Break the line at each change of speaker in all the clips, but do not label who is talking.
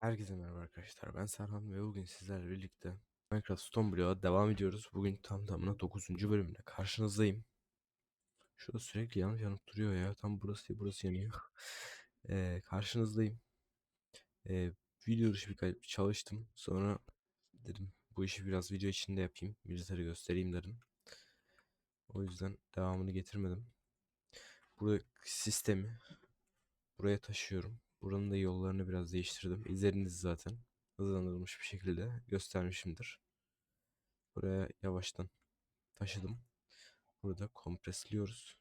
Herkese merhaba arkadaşlar. Ben Serhan ve bugün sizlerle birlikte Minecraft Stonebreak'a devam ediyoruz. Bugün tam tamına 9. bölümle karşınızdayım. Şurada sürekli yanıp yanıp duruyor ya. Tam burası değil, burası yanıyor. Eee, karşınızdayım. Eee video dışı birkaç çalıştım. Sonra dedim bu işi biraz video içinde yapayım. Milletlere göstereyim dedim. O yüzden devamını getirmedim. Burada sistemi buraya taşıyorum. Buranın da yollarını biraz değiştirdim. İzleriniz zaten hızlandırılmış bir şekilde göstermişimdir. Buraya yavaştan taşıdım. Burada kompresliyoruz.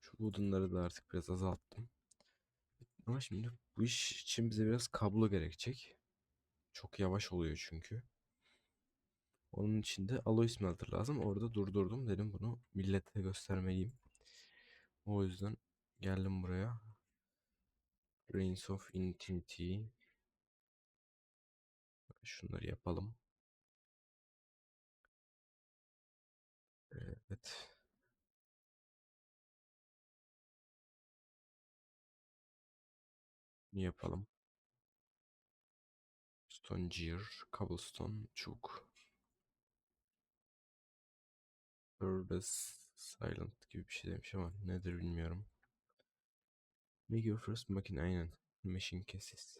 Şu odunları da artık biraz azalttım. Ama şimdi bu iş için bize biraz kablo gerekecek. Çok yavaş oluyor çünkü. Onun için de alloy smelter lazım. Orada durdurdum. Dedim bunu millete göstermeliyim. O yüzden geldim buraya. Reigns of Infinity. Şunları yapalım. Evet. Ne yapalım? Stone Gear, Cobblestone, Çubuk. Purpose Silent gibi bir şey demiş ama nedir bilmiyorum. Your first machine aynen. Machine cases.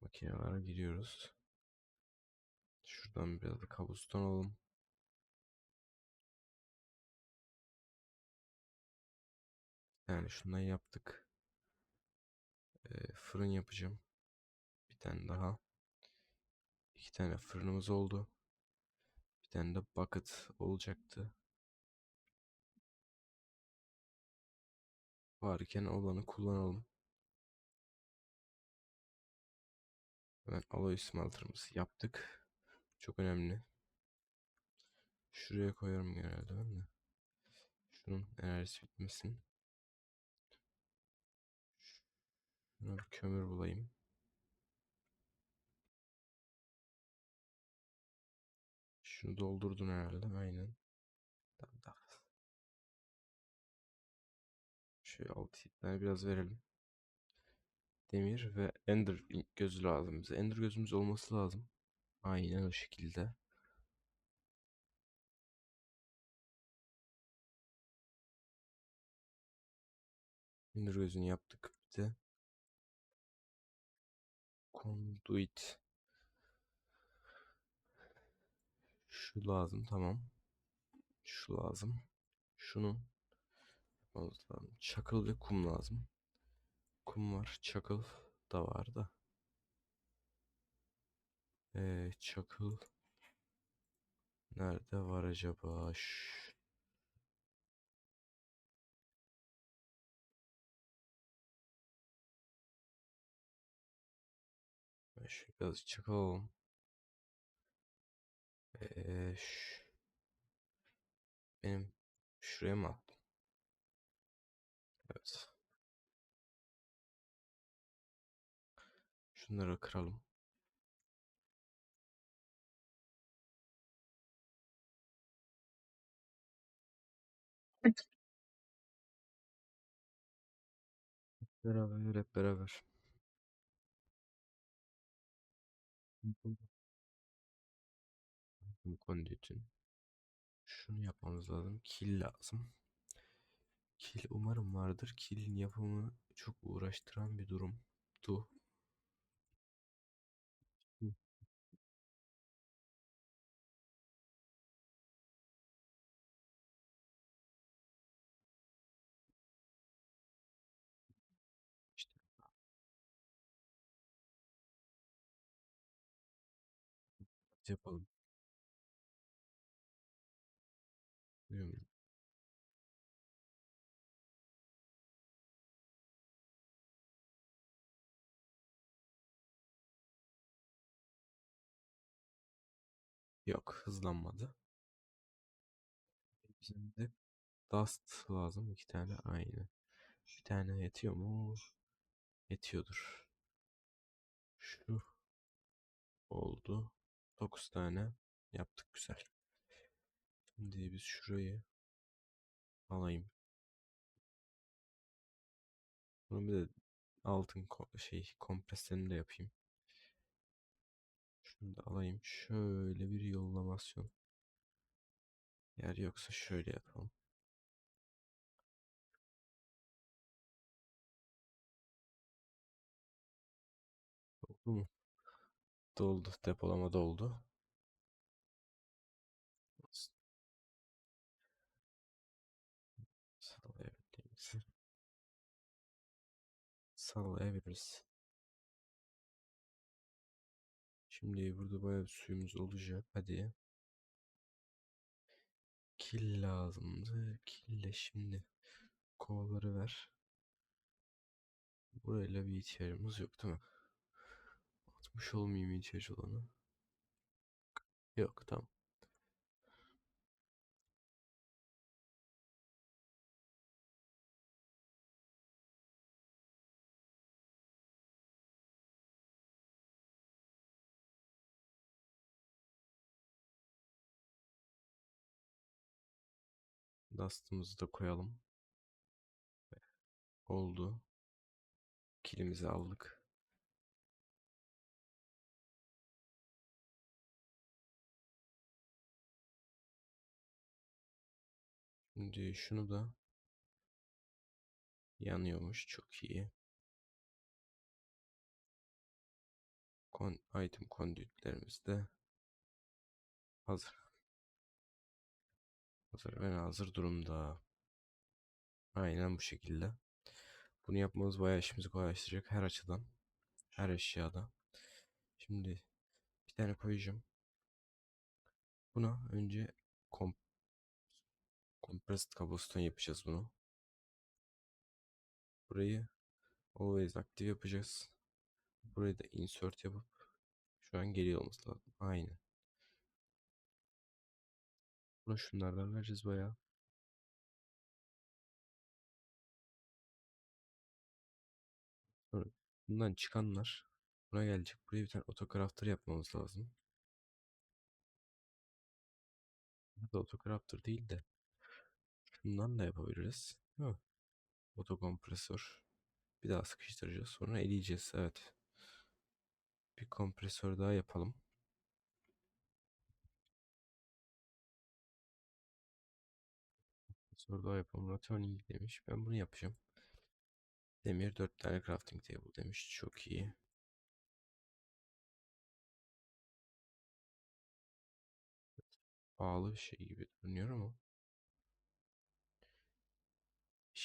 Makinelere giriyoruz. Şuradan biraz da cobblestone alalım. Yani şundan yaptık. Ee, fırın yapacağım. Bir tane daha. İki tane fırınımız oldu. Bir tane de bucket olacaktı. Varken olanı kullanalım. Hemen alloy smelter'ımızı yaptık. Çok önemli. Şuraya koyarım genelde ben de. Şunun enerjisi bitmesin. Bir kömür bulayım. Şunu doldurdun herhalde. Aynen. Tamam tamam. Şöyle 6 tane biraz verelim. Demir ve ender gözü lazım bize. Ender gözümüz olması lazım. Aynen o şekilde. Ender gözünü yaptık. Conduit. Şu lazım tamam. Şu lazım. Şunu yapmamız. Çakıl ve kum lazım. Kum var. Çakıl da var da. Ee, çakıl nerede var acaba? Şş. Şu biraz çakıl alalım. Ee, şş. Benim şuraya mı attım? Evet. Şunları kıralım. Beraber hep beraber. Bu için şunu yapmamız lazım. Kil lazım. Kil umarım vardır. Kilin yapımı çok uğraştıran bir durum. Yapalım. Bilmiyorum. Yok hızlanmadı. De Dust lazım. iki tane aynı. Bir tane yetiyor mu? Yetiyordur. Şu oldu. 9 tane yaptık güzel. Şimdi biz şurayı alayım. Bunu bir de altın ko- şey kompreslerini de yapayım. Şunu da alayım. Şöyle bir yollamasyon. Yer yoksa şöyle yapalım. Doldu mu? Doldu. Depolama doldu. Sağlayabildiğimiz. Sağlayabiliriz. Şimdi burada bayağı bir suyumuz olacak. Hadi. Kil lazımdı. Kille şimdi kovaları ver. Burayla bir ihtiyacımız yok değil mi? Atmış olmayayım ihtiyaç olanı. Yok tamam. Dust'ımızı da koyalım. Oldu. Kilimizi aldık. Şimdi şunu da yanıyormuş. Çok iyi. Kon item conduitlerimiz de hazır. Hazır ve hazır durumda. Aynen bu şekilde. Bunu yapmamız bayağı işimizi kolaylaştıracak her açıdan. Her eşyada. Şimdi bir tane koyacağım. Buna önce compressed cobblestone yapacağız bunu. Burayı always aktif yapacağız. Burayı da insert yapıp şu an geliyor olması lazım. Aynen. Buna şunlardan vereceğiz bayağı. Bundan çıkanlar buna gelecek. Buraya bir tane autocrafter yapmamız lazım. Ya da autocrafter değil de şundan da yapabiliriz. Değil mi? Otokompresör. Bir daha sıkıştıracağız. Sonra eleyeceğiz. Evet. Bir kompresör daha yapalım. Kompresör daha yapalım. Returning demiş. Ben bunu yapacağım. Demir 4 tane crafting table demiş. Çok iyi. Pahalı bir şey gibi görünüyor ama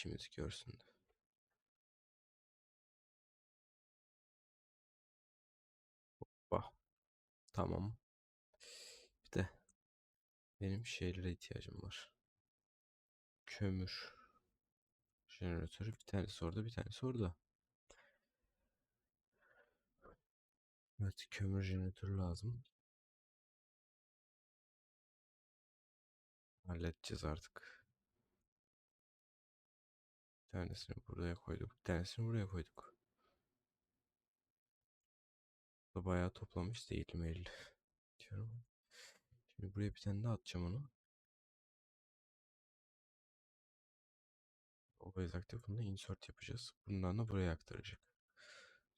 işimizi görsün. Hoppa. Tamam. Bir de benim şeylere ihtiyacım var. Kömür. Jeneratörü bir tanesi orada bir tanesi orada. Evet kömür jeneratörü lazım. Halledeceğiz artık. Tanesini buraya koyduk. Bir tanesini buraya koyduk. Da bayağı toplamış değilim 50. Diyorum. Şimdi buraya bir tane daha atacağım onu. Always aktif bunu insert yapacağız. Bundan da buraya aktaracak.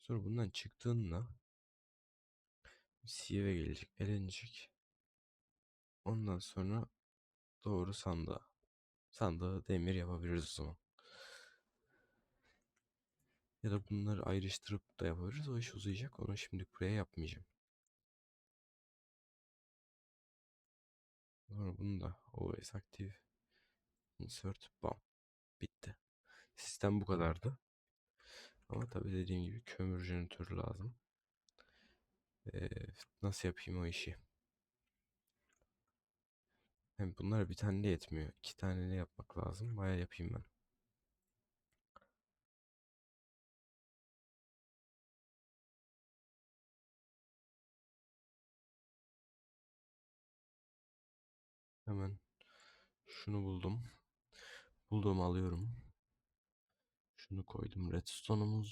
Sonra bundan çıktığında CV'e gelecek, elenecek. Ondan sonra doğru sandığa. Sandığı demir yapabiliriz o zaman. Ya da bunları ayrıştırıp da yapabiliriz. O iş uzayacak. Onu şimdi buraya yapmayacağım. Sonra bunu da always aktif. Insert. Bam. Bitti. Sistem bu kadardı. Ama tabii dediğim gibi kömür jeneratörü lazım. Ee, nasıl yapayım o işi? Hem bunlar bir tane de yetmiyor. İki tane ne yapmak lazım? Baya yapayım ben. Hemen şunu buldum. Bulduğumu alıyorum. Şunu koydum. Redstone'umuz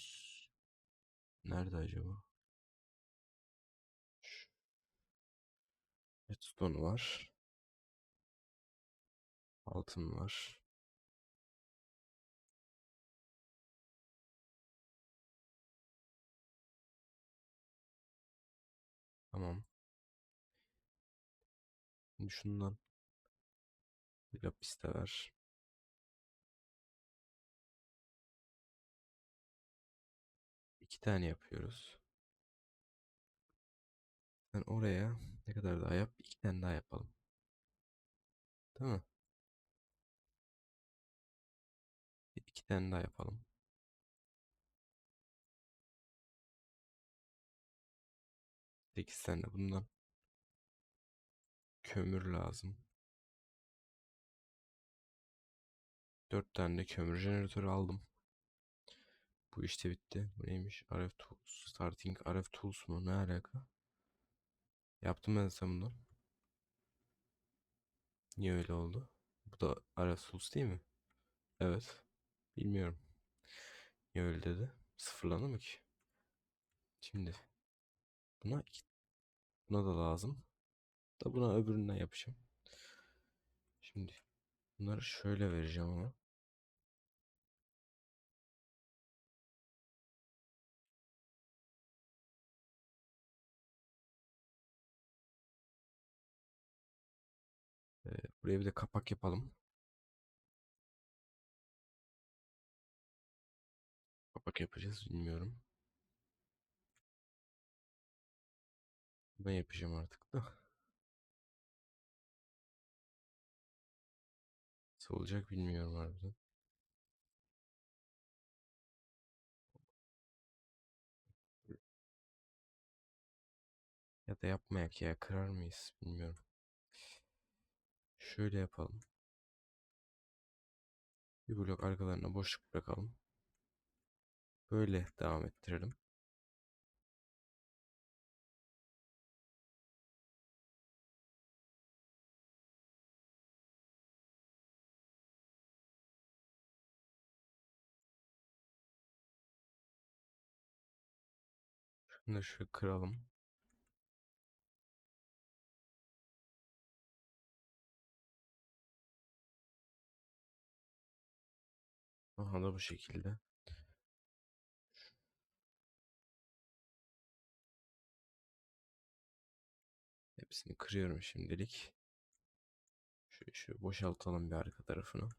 nerede acaba? Redstone var. Altın var. Tamam. Şimdi şundan bir lapis de ver. İki tane yapıyoruz. Sen oraya ne kadar daha yap? İki tane daha yapalım. Değil mi? İki tane daha yapalım. Sekiz tane bundan. Kömür lazım. Dört tane de kömür jeneratörü aldım. Bu işte bitti. Bu neymiş? RF Tools. Starting RF Tools mu? Ne alaka? Yaptım ben sen bunu. Niye öyle oldu? Bu da RF Tools değil mi? Evet. Bilmiyorum. Niye öyle dedi? Sıfırlandı mı ki? Şimdi buna buna da lazım. Da buna öbüründen yapacağım. Şimdi bunları şöyle vereceğim ama. Buraya bir de kapak yapalım. Kapak yapacağız bilmiyorum. Ben yapacağım artık da. Nasıl olacak bilmiyorum harbiden. Ya da yapmayak ya kırar mıyız bilmiyorum. Şöyle yapalım. Bir blok arkalarına boşluk bırakalım. Böyle devam ettirelim. Şöyle kıralım. Aha da bu şekilde. Hepsini kırıyorum şimdilik. Şöyle, şöyle boşaltalım bir arka tarafını.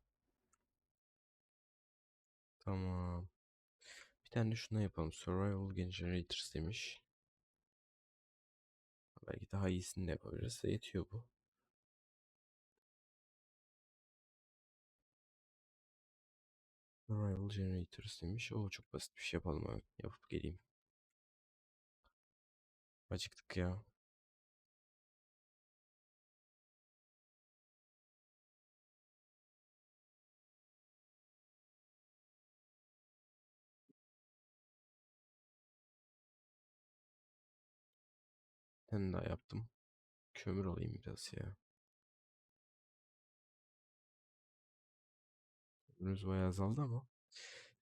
Tamam. Bir tane de şuna yapalım. Survival Generators demiş. Belki daha iyisini de yapabiliriz. Yetiyor bu. Survival Generators demiş. O çok basit bir şey yapalım abi. Yapıp geleyim. Acıktık ya. Tane daha yaptım. Kömür alayım biraz ya. Kömürümüz bayağı azaldı ama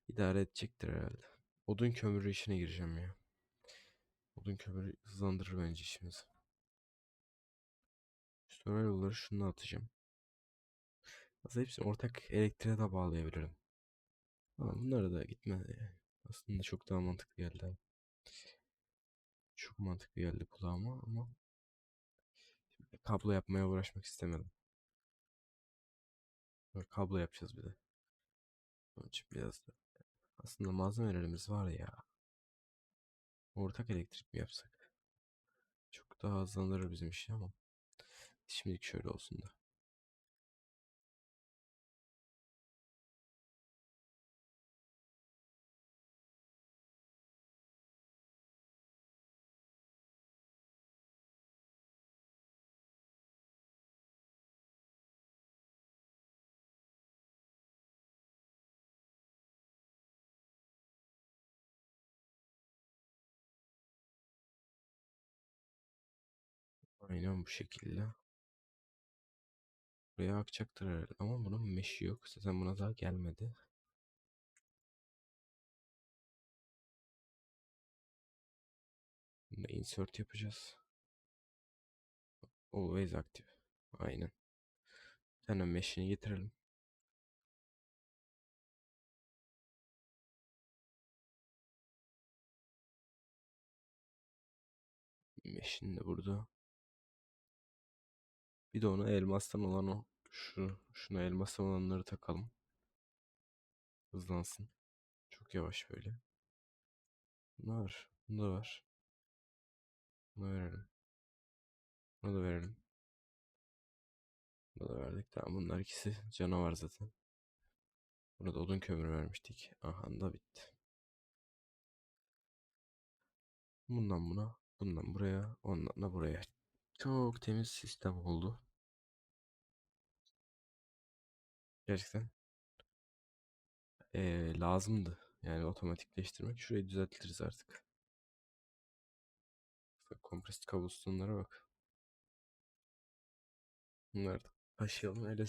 idare edecektir herhalde. Odun kömürü işine gireceğim ya. Odun kömürü hızlandırır bence işimizi. Survival'ları şunu atacağım. Aslında hepsini ortak elektriğe de bağlayabilirim. Ama bunları da gitmedi. Aslında çok daha mantıklı geldi. Çok mantıklı geldi kulağıma ama kablo yapmaya uğraşmak istemedim. Kablo yapacağız bir de. Onun için biraz da. Aslında malzemelerimiz var ya. Ortak elektrik mi yapsak? Çok daha hızlandırır bizim işi ama. Şimdilik şöyle olsun da. Aynen bu şekilde. Buraya akacaktır herhalde. Ama bunun meşi yok. Zaten buna daha gelmedi. Bunda insert yapacağız. Always active. Aynen. Bir tane mesh'ini getirelim. Mesh'in de burada. Bir de ona elmastan olan o. Şu, şuna elmastan olanları takalım. Hızlansın. Çok yavaş böyle. Bunu var. Bunu da var. Bunu verelim. Bunu da verelim. Bunu da verdik. Tamam bunlar ikisi canavar zaten. Burada odun kömürü vermiştik. Aha da bitti. Bundan buna, bundan buraya, ondan da buraya. Çok temiz sistem oldu. Gerçekten ee, lazımdı. Yani otomatikleştirmek. Şurayı düzeltiriz artık. Compressed cobblestone'lara bak. Bunları da taşıyalım öyle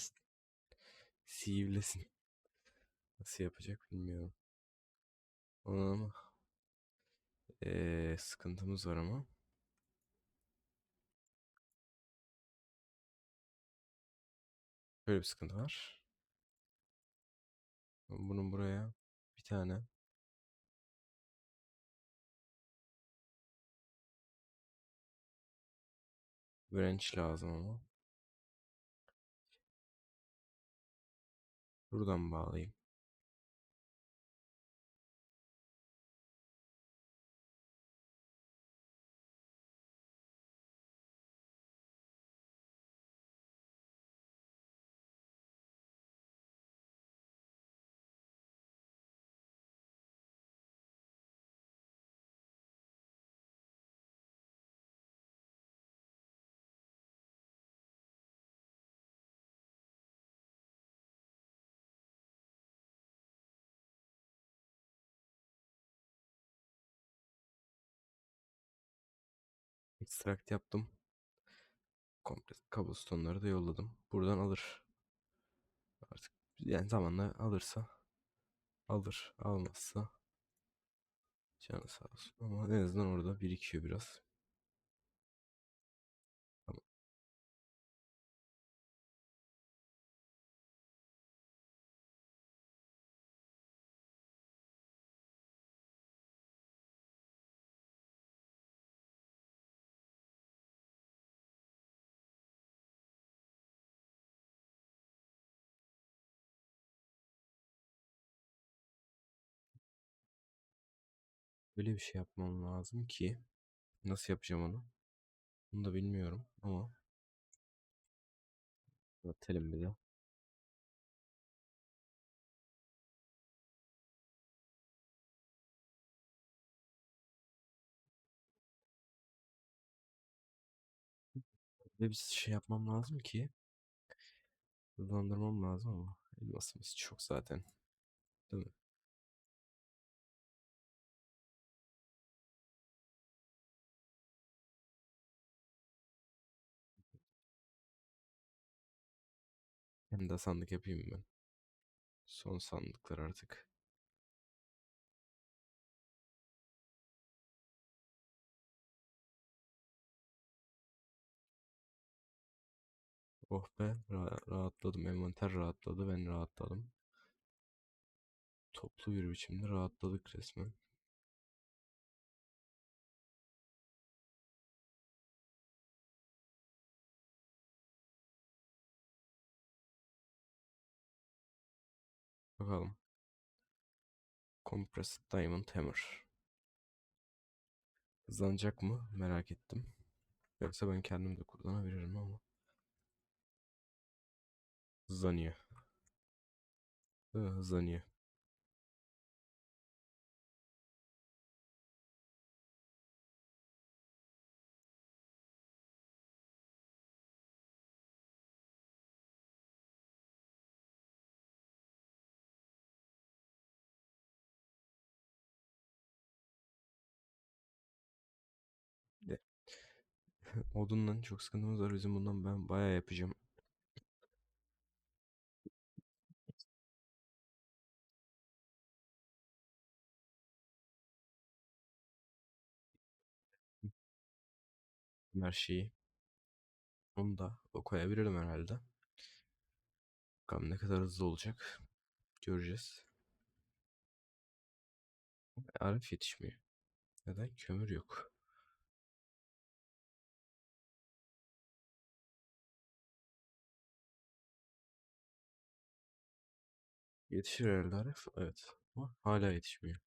sivlesin. Nasıl yapacak bilmiyorum. Ama ee, sıkıntımız var ama. Böyle bir sıkıntı var. Bunun buraya bir tane branch lazım ama. Buradan bağlayayım. Extract yaptım. Komple cobblestone'ları da yolladım. Buradan alır. Artık yani zamanla alırsa alır. Almazsa canı sağ olsun. Ama en azından orada birikiyor biraz. Böyle bir şey yapmam lazım ki nasıl yapacağım onu? Bunu da bilmiyorum ama Bakalım bir de. Böyle bir şey yapmam lazım ki hızlandırmam lazım ama elmasımız çok zaten. Değil mi? Hem de sandık yapayım ben. Son sandıklar artık. Oh be ra- rahatladım. Envanter rahatladı. Ben rahatladım. Toplu bir biçimde rahatladık resmen. Bakalım. Compressed Diamond Hammer. Hızlanacak mı? Merak ettim. Yoksa ben kendim de kullanabilirim ama. Hızlanıyor. Hızlanıyor. Odundan çok sıkıntımız var bizim bundan ben bayağı yapacağım. Her şeyi. Onu da o koyabilirim herhalde. Bakalım ne kadar hızlı olacak. Göreceğiz. Arif yetişmiyor. Neden? Kömür yok. Yetişir herhalde Arif. Evet. Ama hala yetişmiyor.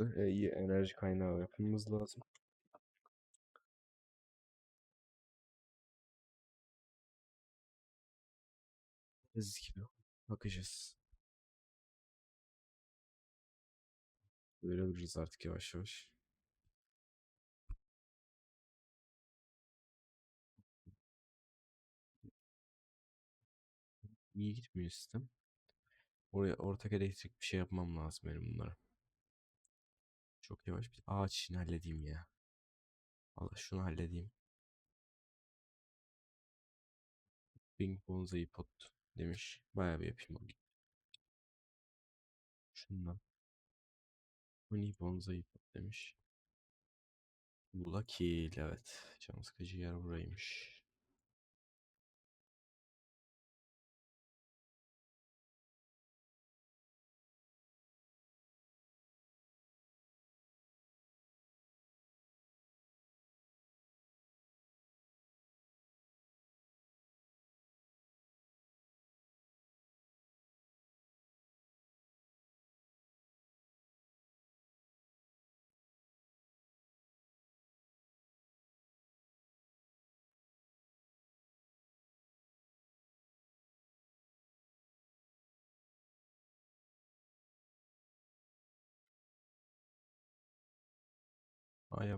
E, iyi enerji kaynağı yapmamız lazım. Gibi bakacağız. Görebiliriz artık yavaş yavaş. İyi gitmiyor sistem. Oraya ortak elektrik bir şey yapmam lazım benim bunlara. Çok yavaş bir ağaç işini halledeyim ya. Allah şunu halledeyim. Bing bonsai pot demiş. Bayağı bir yapayım onu. Şundan. Honey bonsai pot demiş. Lucky evet. Can sıkıcı yer buraymış. Ay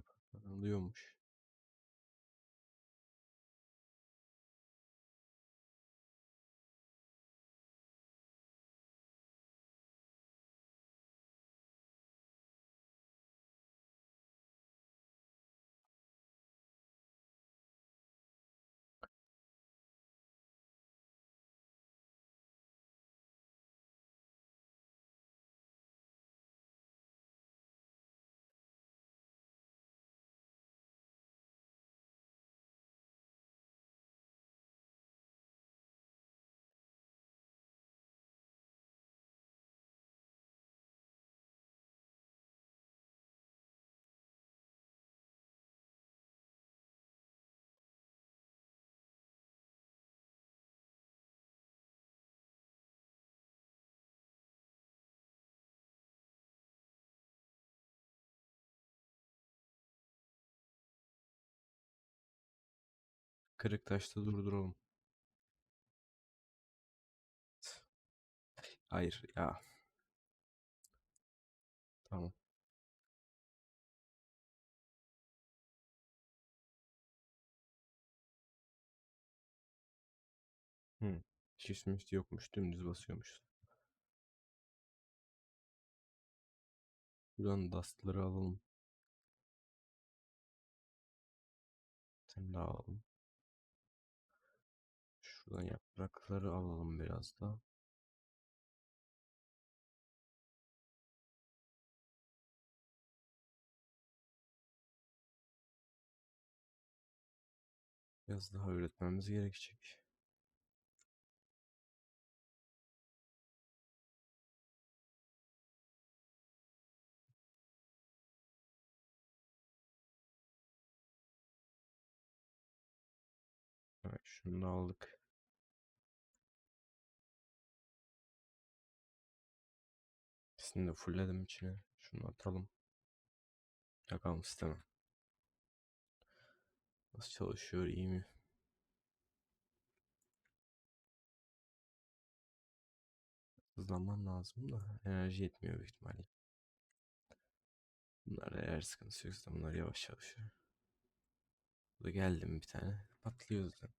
yap. Alıyormuş. Kırık taşta durduralım. Hayır ya. Tamam. Hı. Shift mift yokmuş. Dümdüz basıyormuş. Buradan dust'ları alalım. Sen de alalım. Şuradan yaprakları alalım biraz da. Biraz daha üretmemiz gerekecek. Evet, şunu da aldık. İkisini de fullledim içine. Şunu atalım. Yakalım sisteme. Nasıl çalışıyor? iyi mi? Hızlanman lazım da enerji yetmiyor büyük ihtimalle. Bunlar eğer sıkıntı yoksa bunlar yavaş çalışıyor. Bu da geldi mi bir tane patlıyor zaten.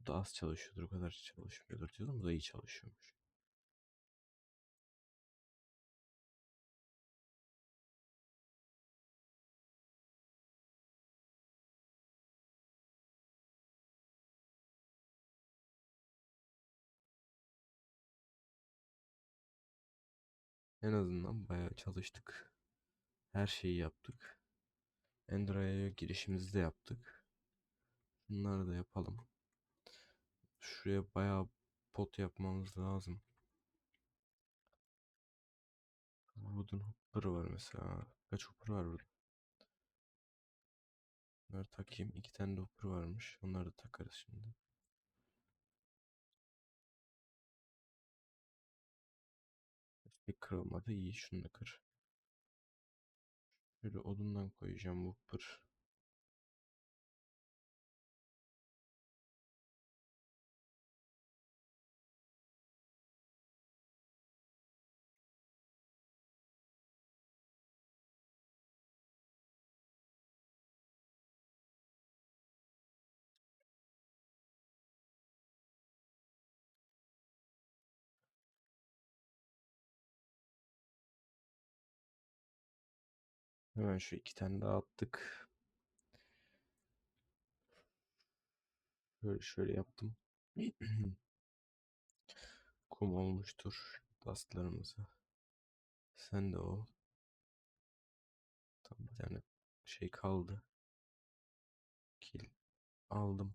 Bu da az çalışıyordur o kadar çalışmıyordur diyordum. Bu da iyi çalışıyormuş. En azından bayağı çalıştık. Her şeyi yaptık. Endra'ya girişimizi de yaptık. Bunları da yapalım. Şuraya bayağı pot yapmamız lazım. Wooden hopper var mesela. Kaç hopper var burada? Bunları takayım. İki tane de hopper varmış. Onları da takarız şimdi. Bir kırılmadı. iyi. Şunu da kır. Şöyle odundan koyacağım hopper. Hemen şu iki tane daha attık. Böyle şöyle yaptım. Kum olmuştur dastlarımızı. Sen de ol. Tam bir tane şey kaldı. Kil aldım.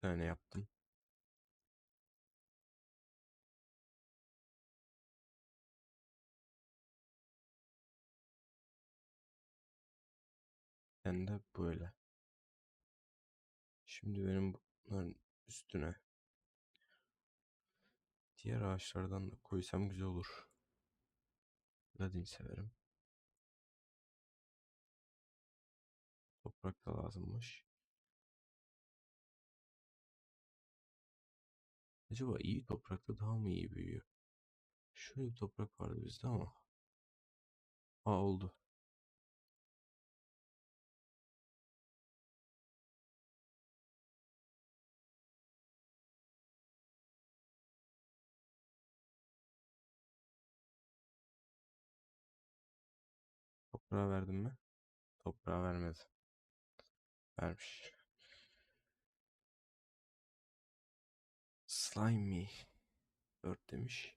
Tane yaptım. Sen de böyle. Şimdi benim bunların üstüne diğer ağaçlardan da koysam güzel olur. Ladin severim. Toprak da lazımmış. Acaba iyi toprakta daha mı iyi büyüyor? Şöyle bir toprak vardı bizde ama. Aa oldu. Toprağa verdim mi? Toprağa vermedi. Vermiş. Slimy. 4 demiş.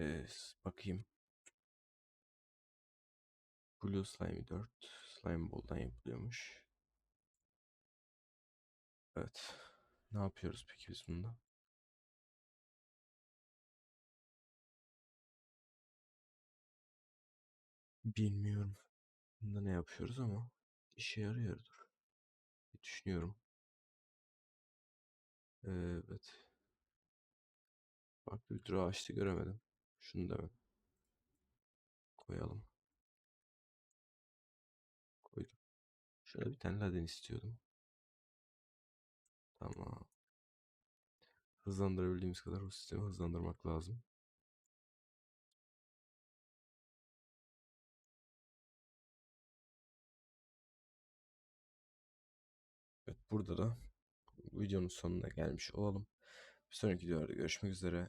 Ee, bakayım. Blue Slime 4. Slime Ball'dan yapılıyormuş. Evet. Ne yapıyoruz peki biz bunda? Bilmiyorum. Bunda ne yapıyoruz ama işe yarıyordur. Düşünüyorum. Evet. Farklı bir tür ağaçta göremedim. Şunu da koyalım. Koydum. Şöyle bir tane ladin istiyordum. Tamam. Hızlandırabildiğimiz kadar bu sistemi hızlandırmak lazım. Evet burada da videonun sonuna gelmiş olalım. Bir sonraki videolarda görüşmek üzere.